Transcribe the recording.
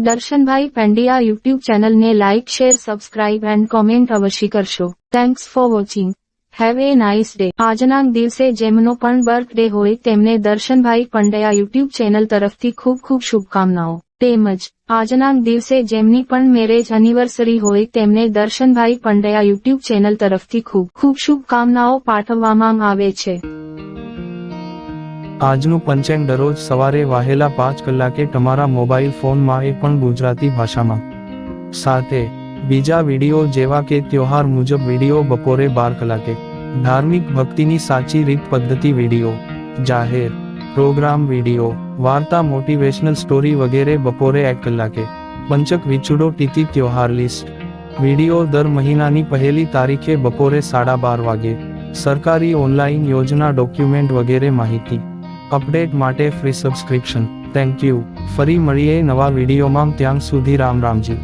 Darshanbhai Pandya YouTube ચેનલને like share, subscribe and comment અવશ્ય કરશો. Thanks for watching have a nice day આજના દિવસે જેમનો પણ બર્થડે હોય તેમને દર્શનભાઈ પંડ્યા યુટ્યુબ ચેનલ તરફથી ખૂબ ખૂબ શુભકામનાઓ. તેમજ, આજના દિવસે જેમની પણ મેરેજ એનિવર્સરી હોય તેમને દર્શનભાઈ પંડ્યા યુટ્યુબ ચેનલ તરફથી ખૂબ ખૂબ શુભકામનાઓ પાઠવવામાં આવે છે. આજનું પંચેન દરરોજ સવારે વાહેલા પાંચ કલાકે તમારા મોબાઈલ ફોનમાં એ પણ ગુજરાતી ભાષામાં. સાથે, બીજા વીડિયો જેવા કે ત્યોહાર મુજબ વીડિયો બપોરે બાર કલાકે. ધાર્મિક ભક્તિની સાચી રીત પદ્ધતિ વીડિયો. જાહેર, પ્રોગ્રામ વીડિયો, વાર્તા મોટિવેશનલ સ્ટોરી વગેરે બપોરે એક કલાકે. પંચક વિચુડો ટીતી ત્યોહાર લિસ્ટ. વીડિયો દર મહિનાની પહેલી તારીખે બપોરે સાડા બાર વાગે. સરકારી ઓનલાઈન યોજના ડોક્યુમેન્ટ વગેરે માહિતી. અપડેટ માટે ફ્રી સબસ્ક્રિપ્શન થેન્ક યુ ફરી મળીએ નવા વિડીયોમાં. ત્યાં સુધી રામ રામજી.